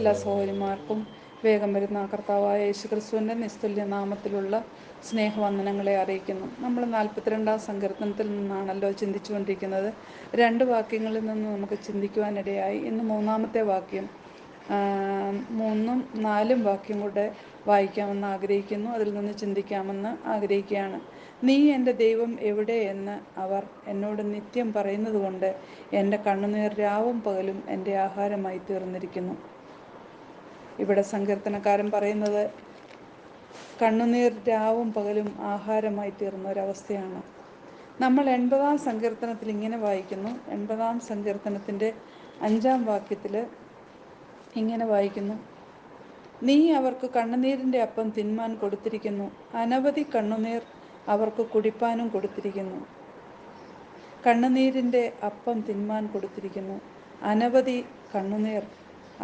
എല്ലാ സഹോദരിമാർക്കും വേഗം വരുന്ന കർത്താവായ യേശുക്രിസ്തുവിന്റെ നിസ്തുല്യ നാമത്തിലുള്ള സ്നേഹവന്ദനങ്ങളെ അറിയിക്കുന്നു. നമ്മൾ നാൽപ്പത്തിരണ്ടാം സങ്കീർത്തനത്തിൽ നിന്നാണല്ലോ ചിന്തിച്ചുകൊണ്ടിരിക്കുന്നത്. രണ്ട് വാക്യങ്ങളിൽ നിന്ന് നമുക്ക് ചിന്തിക്കുവാനിടയായി. ഇന്ന് മൂന്നാമത്തെ വാക്യം മൂന്നും നാലും വാക്യം കൂടെ വായിക്കാമെന്ന് ആഗ്രഹിക്കുന്നു. അതിൽ നിന്ന് ചിന്തിക്കാമെന്ന് ആഗ്രഹിക്കുകയാണ്. നീ എന്റെ ദൈവം എവിടെ എന്ന് അവർ എന്നോട് നിത്യം പറയുന്നത് കൊണ്ട് എന്റെ കണ്ണുനീർ രാവും പകലും എന്റെ ആഹാരമായി തീർന്നിരിക്കുന്നു. ഇവിടെ സങ്കീർത്തനക്കാരൻ പറയുന്നത് കണ്ണുനീർ രാവും പകലും ആഹാരമായി തീർന്ന ഒരവസ്ഥയാണ്. നമ്മൾ എൺപതാം സങ്കീർത്തനത്തിൽ ഇങ്ങനെ വായിക്കുന്നു. എൺപതാം സങ്കീർത്തനത്തിന്റെ അഞ്ചാം വാക്യത്തിൽ ഇങ്ങനെ വായിക്കുന്നു. നീ അവർക്ക് കണ്ണുനീരിന്റെ അപ്പം തിന്മാൻ കൊടുത്തിരിക്കുന്നു. അനവധി കണ്ണുനീർ അവർക്ക് കുടിപ്പാനും കൊടുത്തിരിക്കുന്നു. കണ്ണുനീരിന്റെ അപ്പം തിന്മാൻ കൊടുത്തിരിക്കുന്നു. അനവധി കണ്ണുനീർ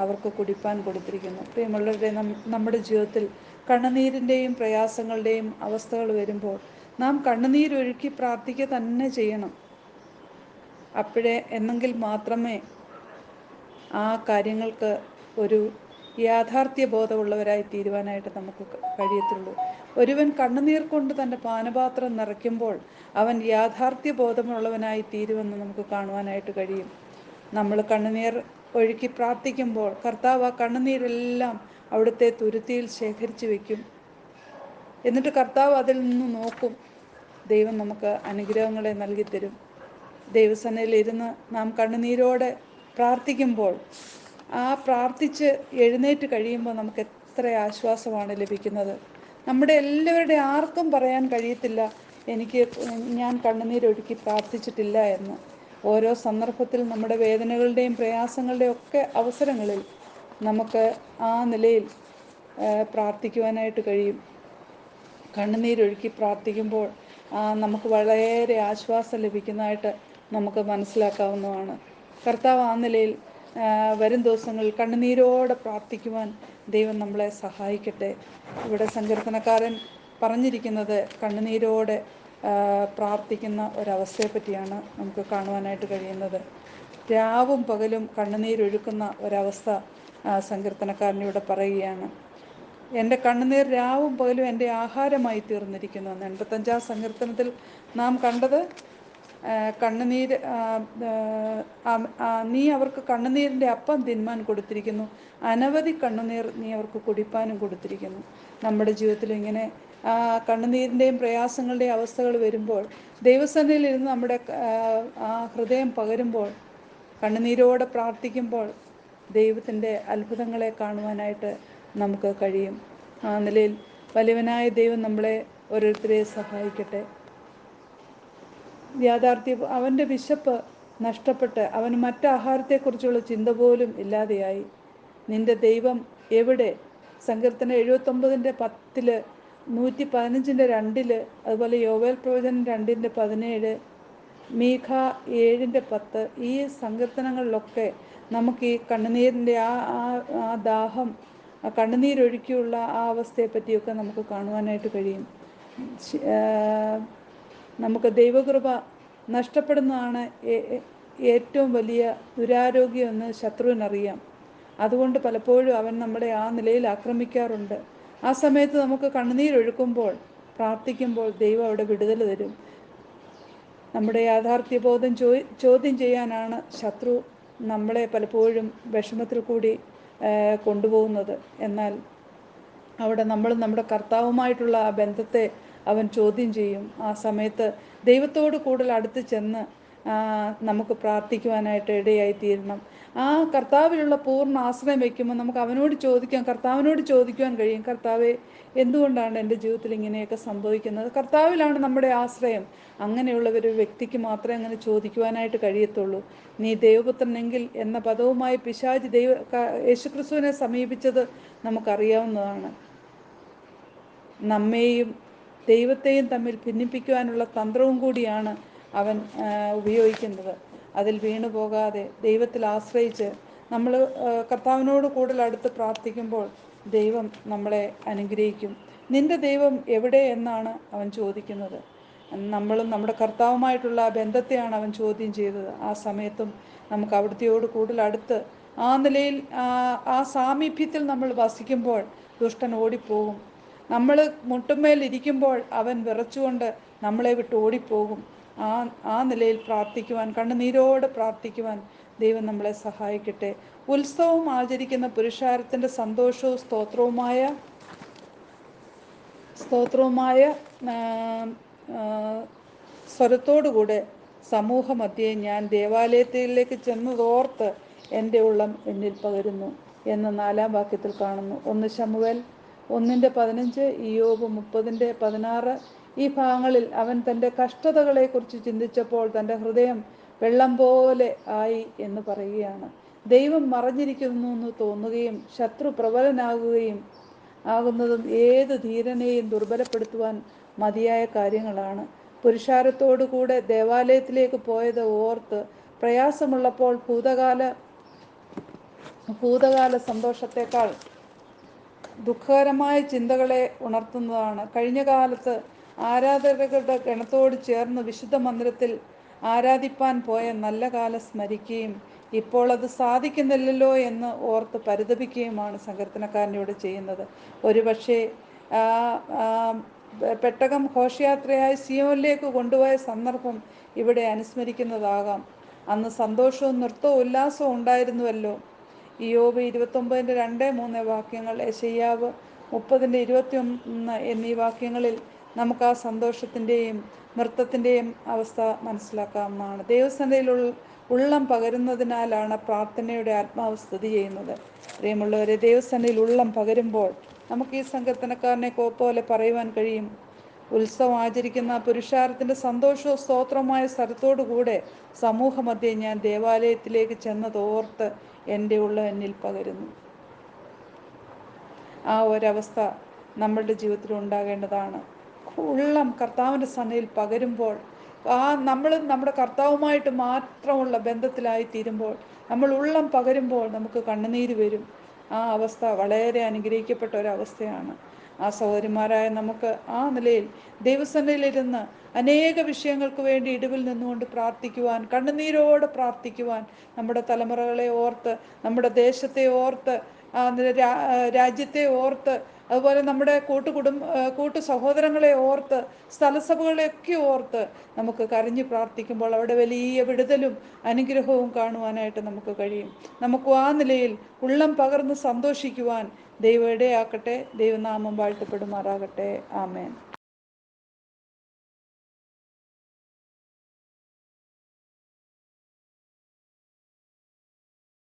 അവർക്ക് കുടിപ്പാൻ കൊടുത്തിരിക്കുന്നു. പ്രിയമുള്ളവരുടെ നമ്മുടെ ജീവിതത്തിൽ കണ്ണുനീരിന്റെയും പ്രയാസങ്ങളുടെയും അവസ്ഥകൾ വരുമ്പോൾ നാം കണ്ണുനീരൊഴുക്കി പ്രാർത്ഥിക്കുക തന്നെ ചെയ്യണം. അപ്പോഴേ എന്നെങ്കിൽ മാത്രമേ ആ കാര്യങ്ങൾക്ക് ഒരു യാഥാർത്ഥ്യ ബോധമുള്ളവരായി തീരുവാനായിട്ട് നമുക്ക് കഴിയത്തുള്ളൂ. ഒരുവൻ കണ്ണുനീർ കൊണ്ട് തന്റെ പാനപാത്രം നിറയ്ക്കുമ്പോൾ അവൻ യാഥാർത്ഥ്യ ബോധമുള്ളവനായി തീരുമെന്ന് നമുക്ക് കാണുവാനായിട്ട് കഴിയും. നമ്മൾ കണ്ണുനീർ ഒഴുക്കി പ്രാർത്ഥിക്കുമ്പോൾ കർത്താവ് ആ കണ്ണുനീരെല്ലാം അവിടുത്തെ തുരുത്തിയിൽ ശേഖരിച്ചു വെക്കും. എന്നിട്ട് കർത്താവ് അതിൽ നിന്ന് നോക്കും. ദൈവം നമുക്ക് അനുഗ്രഹങ്ങളെ നൽകി തരും ദൈവസനയിൽ ഇരുന്ന് നാം കണ്ണുനീരോടെ പ്രാർത്ഥിക്കുമ്പോൾ ആ പ്രാർത്ഥിച്ച് എഴുന്നേറ്റ് കഴിയുമ്പോൾ നമുക്ക് എത്ര ആശ്വാസമാണ് ലഭിക്കുന്നത്. നമ്മുടെ എല്ലാവരുടെ ആർക്കും പറയാൻ കഴിയത്തില്ല എനിക്ക് ഞാൻ കണ്ണുനീരൊഴുക്കി പ്രാർത്ഥിച്ചിട്ടില്ല എന്ന്. ഓരോ സന്ദർഭത്തിൽ നമ്മുടെ വേദനകളുടെയും പ്രയാസങ്ങളുടെയും ഒക്കെ അവസരങ്ങളിൽ നമുക്ക് ആ നിലയിൽ പ്രാർത്ഥിക്കുവാനായിട്ട് കഴിയും. കണ്ണുനീരൊഴുക്കി പ്രാർത്ഥിക്കുമ്പോൾ നമുക്ക് വളരെ ആശ്വാസം ലഭിക്കുന്നതായിട്ട് നമുക്ക് മനസ്സിലാക്കാവുന്നതാണ്. കർത്താവ് ആ നിലയിൽ വരും ദിവസങ്ങളിൽ കണ്ണുനീരോടെ പ്രാർത്ഥിക്കുവാൻ ദൈവം നമ്മളെ സഹായിക്കട്ടെ. ഇവിടെ സങ്കീർത്തനക്കാരൻ പറഞ്ഞിരിക്കുന്നത് കണ്ണുനീരോടെ പ്രാർത്ഥിക്കുന്ന ഒരവസ്ഥയെ പറ്റിയാണ് നമുക്ക് കാണുവാനായിട്ട് കഴിയുന്നത്. രാവും പകലും കണ്ണുനീരൊഴുക്കുന്ന ഒരവസ്ഥ സങ്കീർത്തനക്കാരനിവിടെ പറയുകയാണ്. എന്റെ കണ്ണുനീർ രാവും പകലും എന്റെ ആഹാരമായി തീർന്നിരിക്കുന്നു എന്ന്. എൺപത്തഞ്ചാം സങ്കീർത്തനത്തിൽ നാം കണ്ടത് കണ്ണുനീര് നീ അവർക്ക് കണ്ണുനീരിന്റെ അപ്പം തിന്മാൻ കൊടുത്തിരിക്കുന്നു. അനവധി കണ്ണുനീർ നീ അവർക്ക് കുടിപ്പാനും കൊടുത്തിരിക്കുന്നു. നമ്മുടെ ജീവിതത്തിൽ ഇങ്ങനെ കണ്ണുനീരിന്റെയും പ്രയാസങ്ങളുടെയും അവസ്ഥകൾ വരുമ്പോൾ ദൈവസന്നിധിയിൽ ഇരുന്ന് നമ്മുടെ ആ, ആ ഹൃദയം പകരുമ്പോൾ കണ്ണുനീരോടെ പ്രാർത്ഥിക്കുമ്പോൾ ദൈവത്തിന്റെ അത്ഭുതങ്ങളെ കാണുവാനായിട്ട് നമുക്ക് കഴിയും. ആ നിലയിൽ വലിയവനായ ദൈവം നമ്മളെ ഓരോരുത്തരെ സഹായിക്കട്ടെ. യാഥാർത്ഥ്യ അവന്റെ വിശപ്പ് നഷ്ടപ്പെട്ട് അവന് മറ്റാഹാരത്തെക്കുറിച്ചുള്ള ചിന്ത പോലും ഇല്ലാതെയായി. നിന്റെ ദൈവം എവിടെ? സങ്കീർത്തന എഴുപത്തൊമ്പതിന്റെ പത്തിൽ നൂറ്റി പതിനഞ്ചിന്റെ രണ്ടിൽ അതുപോലെ യോവേൽ പ്രവചനം രണ്ടിന്റെ പതിനേഴ് മീഖ ഏഴിന്റെ പത്ത് ഈ സങ്കീർത്തനങ്ങളിലൊക്കെ നമുക്ക് ഈ കണ്ണുനീരിന്റെ ആ ആ ദാഹം ആ കണ്ണുനീരൊഴുക്കിയുള്ള ആ അവസ്ഥയെ പറ്റിയൊക്കെ നമുക്ക് കാണുവാനായിട്ട് കഴിയും. നമുക്ക് ദൈവകൃപ നഷ്ടപ്പെടുന്നതാണ് ഏറ്റവും വലിയ ദുരാരോഗ്യമെന്ന് ശത്രുവിനറിയാം. അതുകൊണ്ട് പലപ്പോഴും അവൻ നമ്മുടെ ആ നിലയിൽ ആക്രമിക്കാറുണ്ട്. ആ സമയത്ത് നമുക്ക് കണ്ണുനീരൊഴുക്കുമ്പോൾ പ്രാർത്ഥിക്കുമ്പോൾ ദൈവം അവിടെ വിടുതൽ തരും. നമ്മുടെ യാഥാർത്ഥ്യബോധം ചോ ചോദ്യം ചെയ്യാനാണ് ശത്രു നമ്മളെ പലപ്പോഴും വിഷമത്തിൽ കൂടി കൊണ്ടുപോകുന്നത്. എന്നാൽ അവിടെ നമ്മൾ നമ്മുടെ കർത്താവുമായിട്ടുള്ള ആ ബന്ധത്തെ അവൻ ചോദ്യം ചെയ്യും. ആ സമയത്ത് ദൈവത്തോട് കൂടുതൽ അടുത്ത് ചെന്ന് നമുക്ക് പ്രാർത്ഥിക്കുവാനായിട്ട് ഇടയായിത്തീരണം. ആ കർത്താവിലുള്ള പൂർണ ആശ്രയം വയ്ക്കുമ്പോൾ നമുക്ക് അവനോട് ചോദിക്കാം കർത്താവിനോട് ചോദിക്കുവാൻ കഴിയും കർത്താവെ എന്തുകൊണ്ടാണ് എന്റെ ജീവിതത്തിൽ ഇങ്ങനെയൊക്കെ സംഭവിക്കുന്നത്? കർത്താവിലാണ് നമ്മുടെ ആശ്രയം. അങ്ങനെയുള്ള ഒരു വ്യക്തിക്ക് മാത്രമേ അങ്ങനെ ചോദിക്കുവാനായിട്ട് കഴിയത്തുള്ളൂ. നീ ദൈവപുത്രനെങ്കിൽ എന്ന പദവുമായി പിശാജ് ദൈവ യേശുക്രിസ്തുവിനെ സമീപിച്ചത് നമുക്കറിയാവുന്നതാണ്. നമ്മെയും ദൈവത്തെയും തമ്മിൽ ഭിന്നിപ്പിക്കുവാനുള്ള തന്ത്രവും കൂടിയാണ് അവൻ ഉപയോഗിക്കുന്നത്. അതിൽ വീണു പോകാതെ ദൈവത്തിൽ ആശ്രയിച്ച് നമ്മൾ കർത്താവിനോട് കൂടുതൽ അടുത്ത് പ്രാർത്ഥിക്കുമ്പോൾ ദൈവം നമ്മളെ അനുഗ്രഹിക്കും. നിന്റെ ദൈവം എവിടെ എന്നാണ് അവൻ ചോദിക്കുന്നത്. നമ്മളും നമ്മുടെ കർത്താവുമായിട്ടുള്ള ആ ബന്ധത്തെയാണ് അവൻ ചോദ്യം ചെയ്തത്. ആ സമയത്തും നമുക്ക് അവിടുത്തെയോട് കൂടുതൽ അടുത്ത് ആ നിലയിൽ ആ, സാമീപ്യത്തിൽ നമ്മൾ വസിക്കുമ്പോൾ ദുഷ്ടൻ ഓടിപ്പോകും. നമ്മൾ മുട്ടുമേൽ ഇരിക്കുമ്പോൾ അവൻ വിറച്ചുകൊണ്ട് നമ്മളെ വിട്ട് ഓടിപ്പോകും. ആ ആ നിലയിൽ പ്രാർത്ഥിക്കുവാൻ കണ്ണുനീരോടെ പ്രാർത്ഥിക്കുവാൻ ദൈവം നമ്മളെ സഹായിക്കട്ടെ. ഉത്സവം ആചരിക്കുന്ന പുരുഷാരത്തിന്റെ സന്തോഷവും സ്തോത്രവുമായ സ്തോത്രവുമായ സ്വരത്തോടുകൂടെ സമൂഹമധ്യേ ഞാൻ ദേവാലയത്തിലേക്ക് ചെന്നതോർത്ത് എന്റെ ഉള്ളം എന്നിൽ പകരുന്നു എന്ന് നാലാം വാക്യത്തിൽ കാണുന്നു. ഒന്ന് ശമുവൽ ഒന്നിന്റെ പതിനഞ്ച് ഇയോബ് മുപ്പതിന്റെ പതിനാറ് ഈ ഭാഗങ്ങളിൽ അവൻ തന്റെ കഷ്ടതകളെക്കുറിച്ച് ചിന്തിച്ചപ്പോൾ തന്റെ ഹൃദയം വെള്ളം പോലെ ആയി എന്ന് പറയുകയാണ്. ദൈവം മറഞ്ഞിരിക്കുന്നു എന്ന് തോന്നുകയും ശത്രു പ്രബലനാകുകയും ആകുന്നതും ഏത് ധീരനെയും ദുർബലപ്പെടുത്തുവാൻ മതിയായ കാര്യങ്ങളാണ്. പുരുഷാരത്തോടുകൂടെ ദേവാലയത്തിലേക്ക് പോയത് ഓർത്ത് പ്രയാസമുള്ളപ്പോൾ ഭൂതകാല ഭൂതകാല സന്തോഷത്തെക്കാൾ ദുഃഖകരമായ ചിന്തകളെ ഉണർത്തുന്നതാണ്. കഴിഞ്ഞ കാലത്ത് ആരാധകരുടെ ഗണത്തോട് ചേർന്ന് വിശുദ്ധ മന്ദിരത്തിൽ ആരാധിപ്പാൻ പോയ നല്ല കാലം സ്മരിക്കുകയും ഇപ്പോൾ അത് സാധിക്കുന്നില്ലല്ലോ എന്ന് ഓർത്ത് പരിതപിക്കുകയുമാണ് സങ്കീർത്തനക്കാരനോട് ചെയ്യുന്നത്. ഒരുപക്ഷെ പെട്ടകം ഘോഷയാത്രയായി സിയോനിലേക്ക് കൊണ്ടുപോയ സന്ദർഭം ഇവിടെ അനുസ്മരിക്കുന്നതാകാം. അന്ന് സന്തോഷവും നൃത്തവും ഉല്ലാസവും ഉണ്ടായിരുന്നുവല്ലോ. ഇയോബ് ഇരുപത്തൊമ്പതിന്റെ രണ്ട് മൂന്ന് വാക്യങ്ങൾ എശയ്യാവ് മുപ്പതിന്റെ ഇരുപത്തി ഒന്ന് എന്നീ വാക്യങ്ങളിൽ നമുക്ക് ആ സന്തോഷത്തിന്റെയും നൃത്തത്തിന്റെയും അവസ്ഥ മനസ്സിലാക്കാവുന്നതാണ്. ദൈവസന്ധയിൽ ഉള്ളം പകരുന്നതിനാലാണ് പ്രാർത്ഥനയുടെ ആത്മാവ് സ്ഥിതി ചെയ്യുന്നത്. പ്രിയമുള്ളവരെ ദൈവസന്ധയിൽ ഉള്ളം പകരുമ്പോൾ നമുക്ക് ഈ സംഘത്തിനക്കാരനെ കോപ്പോലെ പോലെ പറയുവാൻ കഴിയും. ഉത്സവം ആചരിക്കുന്ന പുരുഷാരത്തിന്റെ സന്തോഷവും സ്തോത്രമായ സ്ഥലത്തോടുകൂടെ സമൂഹമധ്യേ ഞാൻ ദേവാലയത്തിലേക്ക് ചെന്നതോർത്ത് എന്റെ ഉള്ള എന്നിൽ പകരുന്നു. ആ ഒരവസ്ഥ നമ്മളുടെ ജീവിതത്തിൽ ഉണ്ടാകേണ്ടതാണ്. ഉള്ളം കർത്താവിന്റെ സന്നയിൽ പകരുമ്പോൾ ആ നമ്മൾ നമ്മുടെ കർത്താവുമായിട്ട് മാത്രമുള്ള ബന്ധത്തിലായി തീരുമ്പോൾ നമ്മൾ ഉള്ളം പകരുമ്പോൾ നമുക്ക് കണ്ണുനീര് വരും. ആ അവസ്ഥ വളരെ അനുഗ്രഹിക്കപ്പെട്ട ഒരവസ്ഥയാണ് ആ സഹോദരിമാരായ നമുക്ക് ആ നിലയിൽ ദൈവസന്നയിലിരുന്ന് അനേക വിഷയങ്ങൾക്ക് വേണ്ടി ഇടിവിൽ നിന്നുകൊണ്ട് പ്രാർത്ഥിക്കുവാൻ കണ്ണുനീരോടെ പ്രാർത്ഥിക്കുവാൻ നമ്മുടെ തലമുറകളെ ഓർത്ത് നമ്മുടെ ദേശത്തെ ഓർത്ത് രാജ്യത്തെ ഓർത്ത് അതുപോലെ നമ്മുടെ കൂട്ടുകുടും കൂട്ടു സഹോദരങ്ങളെ ഓർത്ത് സ്ഥലസഭകളെയൊക്കെ ഓർത്ത് നമുക്ക് കരഞ്ഞു പ്രാർത്ഥിക്കുമ്പോൾ അവിടെ വലിയ വിടുതലും അനുഗ്രഹവും കാണുവാനായിട്ട് നമുക്ക് കഴിയും. നമുക്ക് ആ നിലയിൽ ഉള്ളം പകർന്ന് സന്തോഷിക്കുവാൻ ദൈവം ഇടയാക്കട്ടെ. ദൈവനാമം വാഴ്ത്തപ്പെടുമാറാകട്ടെ. ആമേൻ.